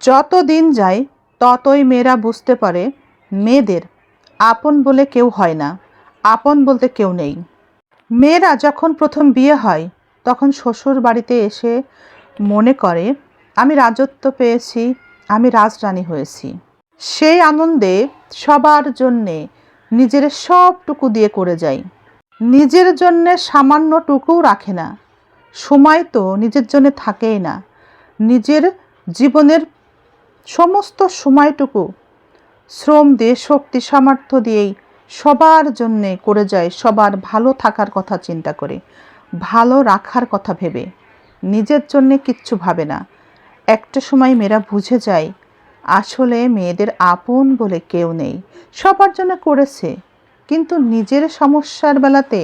যত দিন যায়, ততই মেয়েরা বুঝতে পারে, মেয়েদের আপন বলে কেউ হয় না, আপন বলতে কেউ নেই। মেয়েরা যখন প্রথম বিয়ে হয়, তখন শ্বশুর বাড়িতে এসে মনে করে, আমি রাজত্ব পেয়েছি, আমি রাজরানী হয়েছি। সেই আনন্দে সবার জন্যে নিজের সবটুকু দিয়ে করে যায়। নিজের জন্যে সামান্যটুকুও রাখে না। সময় তো নিজের জন্য থাকেই না। নিজের জীবনের সমস্ত সময়টুকু শ্রম দিয়ে শক্তি সামর্থ্য দিয়েই সবার জন্যে করে যায়, সবার ভালো থাকার কথা চিন্তা করে, ভালো রাখার কথা ভেবে। নিজের জন্যে কিচ্ছু ভাবে না। একটা সময় মেয়েরা বুঝে যায়, আসলে মেয়েদের আপন বলে কেউ নেই, সবার জন্য করেছে। কিন্তু নিজের সমস্যার বেলাতে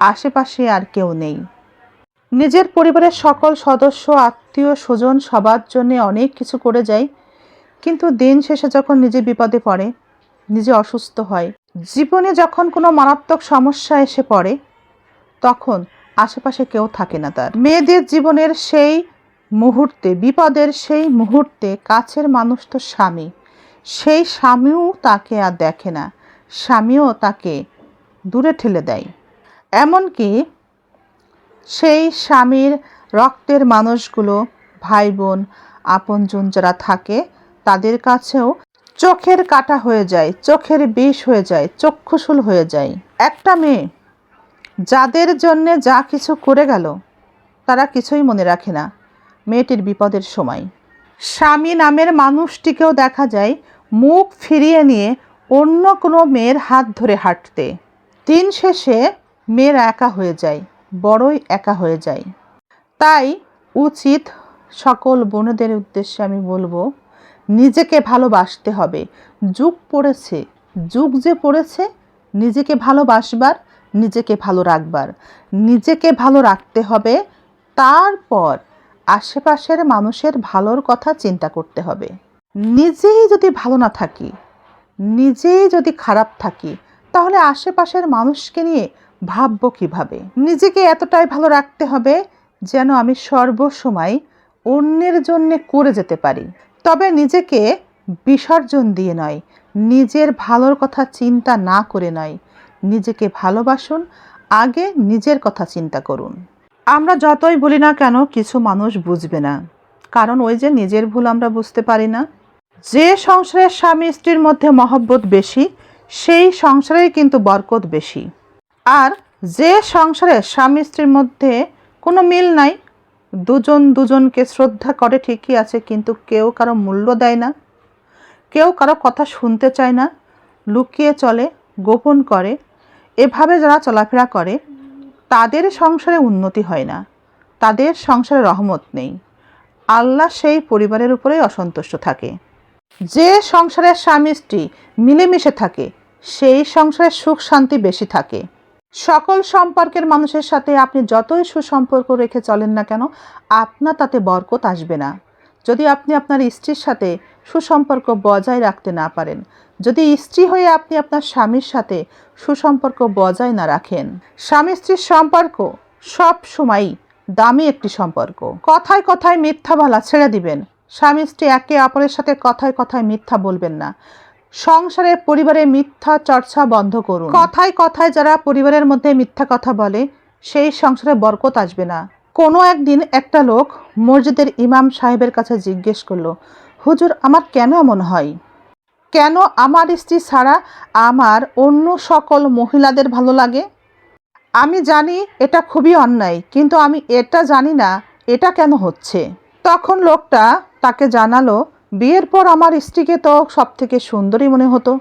আশেপাশে আর কেউ নেই। নিজের পরিবারের সকল সদস্য, আত্মীয়, স্বজন সবার জন্য অনেক কিছু করে যায় কিন্তু দিন শেষে যখন নিজে বিপদে পড়ে, নিজে অসুস্থ হয়, জীবনে যখন কোনো মারাত্মক সমস্যা এসে পড়ে, তখন আশেপাশে কেউ থাকে না তার। মেয়েদের জীবনের সেই মুহূর্তে, বিপদের সেই মুহূর্তে কাছের মানুষ তো স্বামী। সেই স্বামীও তাকে আর দেখে না। স্বামীও তাকে দূরে ঠেলে দেয়। এমনকি সেই স্বামীর রক্তের মানুষগুলো ভাই বোন আপনজন যারা থাকে তাদের কাছেও চোখের কাটা হয়ে যায়, চোখের বিষ হয়ে যায়, চক্ষুশূল হয়ে যায়। একটা মেয়ে যাদের জন্যে যা কিছু করে গেল, তারা কিছুই মনে রাখে না মেয়েটির বিপদের সময়। স্বামী নামের মানুষটিকেও দেখা যায় মুখ ফিরিয়ে নিয়ে অন্য কোনো মেয়ের হাত ধরে হাঁটতে। দিন শেষে মেয়েরা একা হয়ে যায়, বড়ই একা হয়ে যায়। তাই উচিত সকল বোনদের উদ্দেশ্যে আমি বলব নিজেকে ভালোবাসতে হবে। যুগ পড়েছে, যুগ যে পড়েছে, নিজেকে ভালোবাসবার, নিজেকে ভালো রাখবার। নিজেকে ভালো রাখতে হবে, তারপর আশেপাশের মানুষের ভালোর কথা চিন্তা করতে হবে। নিজেই যদি ভালো না থাকি, নিজেই যদি খারাপ থাকি, তাহলে আশেপাশের মানুষকে নিয়ে ভাববো কীভাবে? নিজেকে এতটাই ভালো রাখতে হবে, যেন আমি সর্বসময় অন্যের জন্য করে যেতে পারি। তবে নিজেকে বিসর্জন দিয়ে নয়, নিজের ভালোর কথা চিন্তা না করে নয়। নিজেকে ভালোবাসুন, আগে নিজের কথা চিন্তা করুন। আমরা যতই বলি না কেন, কিছু মানুষ বুঝবে না। কারণ ওই যে নিজের ভুল আমরা বুঝতে পারি না। যে সংসারের স্বামী স্ত্রীর মধ্যে মহব্বত বেশি, সেই সংসারেই কিন্তু বরকত বেশি। আর যে সংসারে স্বামী স্ত্রীর মধ্যে কোনো মিল নাই দুজন দুজনকে শ্রদ্ধা করে ঠিকই আছে, কিন্তু কেউ কারও মূল্য দেয় না। কেউ কারও কথা শুনতে চায় না, লুকিয়ে চলে, গোপন করে। এভাবে যারা চলাফেরা করে, তাদের সংসারে উন্নতি হয় না। তাদের সংসারে রহমত নেই। আল্লাহ সেই পরিবারের উপরেই অসন্তুষ্ট থাকে। যে সংসারের স্বামী স্ত্রী মিলেমিশে থাকে, সেই সংসারে সুখ শান্তি বেশি থাকে। সকল সম্পর্কের মানুষের সাথে আপনি যতই সুসম্পর্ক রেখে চলেন না কেন, আপনার তাতে বরকত আসবে না। যদি আপনি আপনার স্ত্রীর সাথে সুসম্পর্ক বজায় রাখতে না পারেন, যদি স্ত্রী হয়ে আপনি আপনার স্বামীর সাথে সুসম্পর্ক বজায় না রাখেন, স্বামী স্ত্রীর সম্পর্ক সব সময়ই দামি একটি সম্পর্ক। কথায় কথায় মিথ্যা বলা ছেড়ে দিবেন। স্বামী স্ত্রী একে অপরের সাথে কথায় কথায় মিথ্যা বলবেন না। সংসারে পরিবারে মিথ্যা চর্চা বন্ধ করুন। কথায় কথায় যারা পরিবারের মধ্যে মিথ্যা কথা বলে, সেই সংসারে বরকত আসবে না। কোনো একদিন একটা লোক মসজিদের ইমাম সাহেবের কাছে জিজ্ঞেস করল, হুজুর, আমার কেন এমন হয়? কেন আমার স্ত্রী ছাড়া আমার অন্য সকল মহিলাদের ভালো লাগে? আমি জানি এটা খুবই অন্যায়, কিন্তু আমি এটা জানি না, এটা কেন হচ্ছে? তখন লোকটা তাকে জানালো বিয়ের পর আমার স্ত্রীকে তো সব থেকে সুন্দরী মনে হতো।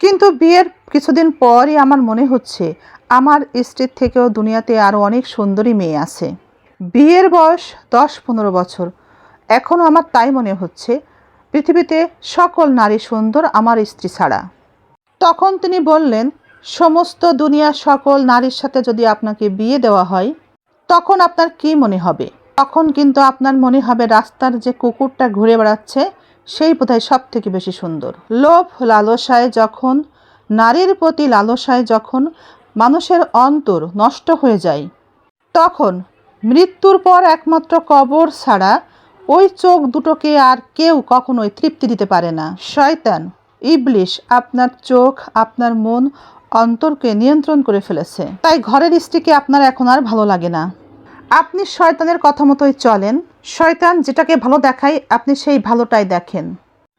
কিন্তু বিয়ের কিছুদিন পরই আমার মনে হচ্ছে, আমার স্ত্রীর থেকেও দুনিয়াতে আরও অনেক সুন্দরী মেয়ে আছে। বিয়ের বয়স দশ পনেরো বছর। এখনও আমার তাই মনে হচ্ছে, পৃথিবীতে সকল নারী সুন্দর আমার স্ত্রী ছাড়া। তখন তিনি বললেন, সমস্ত দুনিয়ার সকল নারীর সাথে যদি আপনাকে বিয়ে দেওয়া হয়, তখন আপনার কি মনে হবে? তখন কিন্তু আপনার মনে হবে রাস্তার যে কুকুরটা ঘুরে বেড়াচ্ছে, সেই বোধহয় সব থেকে বেশি সুন্দর। লোভ, লালসায় যখন, নারীর প্রতি লালসায় যখন মানুষের অন্তর নষ্ট হয়ে যায়, তখন মৃত্যুর পর একমাত্র কবর ছাড়া ওই চোখ দুটোকে আর কেউ কখনোই তৃপ্তি দিতে পারে না। শয়তান, ইবলিশ আপনার চোখ, আপনার মন অন্তরকে নিয়ন্ত্রণ করে ফেলেছে। তাই ঘরের স্ত্রীকে আপনার এখন আর ভালো লাগে না। আপনি শয়তানের কথা মতোই চলেন। শয়তান যেটাকে ভালো দেখায়, আপনি সেই ভালোটাই দেখেন।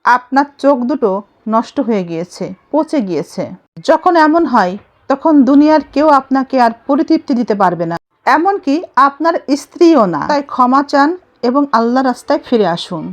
আপনার চোখ দুটো নষ্ট হয়ে গিয়েছে, পচে গিয়েছে। যখন এমন হয়, তখন দুনিয়ার কেউ আপনাকে আর পরিতৃপ্তি দিতে পারবে না। এমনকি আপনার স্ত্রীও না। তাই ক্ষমা চান এবং আল্লাহ রাস্তায় ফিরে আসুন।